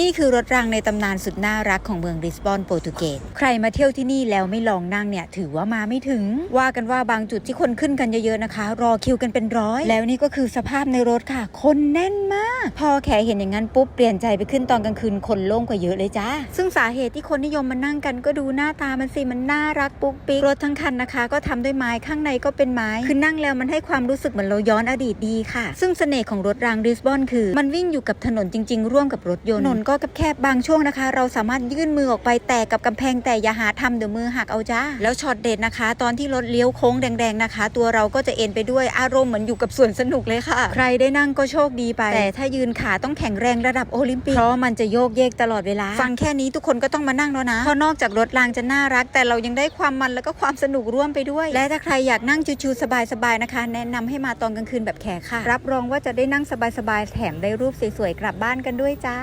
นี่คือรถรางในตำนานสุดน่ารักของเมืองริสบอนโปรตุเกส ใครมาเที่ยวที่นี่แล้วไม่ลองนั่งเนี่ย ถือว่ามาไม่ถึง ว่ากันว่าบางจุดที่คนขึ้นกันเยอะๆนะคะ รอคิวกันเป็นร้อย แล้วนี่ก็คือสภาพในรถค่ะ คนแน่น พอแขเห็นอย่างนั้นปุ๊บเปลี่ยนใจไปขึ้นตอนกลางคืนคนโล่งกว่าเยอะเลยจ้าซึ่งสาเหตุที่คนนิยมมานั่งกันก็ดูหน้าตามันสิมันน่ารักปุ๊กปิ๊กรถทั้งคันนะคะ ก็ทำด้วยไม้ข้างในก็เป็นไม้คือนั่งแล้วมันให้ความรู้สึกเหมือนเราย้อนอดีตดีค่ะ ซึ่งเสน่ห์ของรถรางริสบอนคือ มันวิ่งอยู่กับถนนจริง ๆ ร่วมกับรถยนต์ถนนก็แคบๆบางช่วงนะคะ เราสามารถยื่นมือออกไปแตะกับกำแพงแต่อย่าหาทำเดี๋ยวมือหักเอาจ้าแล้วช็อตเด็ดนะคะ ตอนที่รถเลี้ยวโค้งแดงๆนะคะ ตัวเราก็จะเอ็นไปด้วยอารมณ์เหมือนอยู่กับสวนสนุกเลยค่ะ ใครได้นั่งก็โชคดีไปแต่ถ้ายืนขาต้องแข็งแรงระดับโอลิมปิกเพราะมันจะโยกเยกตลอดเวลา ฟังแค่นี้ทุกคนก็ต้องมานั่งแล้วนะเพราะนอกจากรถรางจะน่ารัก แต่เรายังได้ความมันแล้วก็ความสนุกร่วมไปด้วย และถ้าใครอยากนั่งชิวๆสบายๆนะคะ แนะนำให้มาตอนกลางคืนแบบแขกค่ะ รับรองว่าจะได้นั่งสบายๆแถมได้รูปสวยๆกลับบ้านกันด้วยจ้า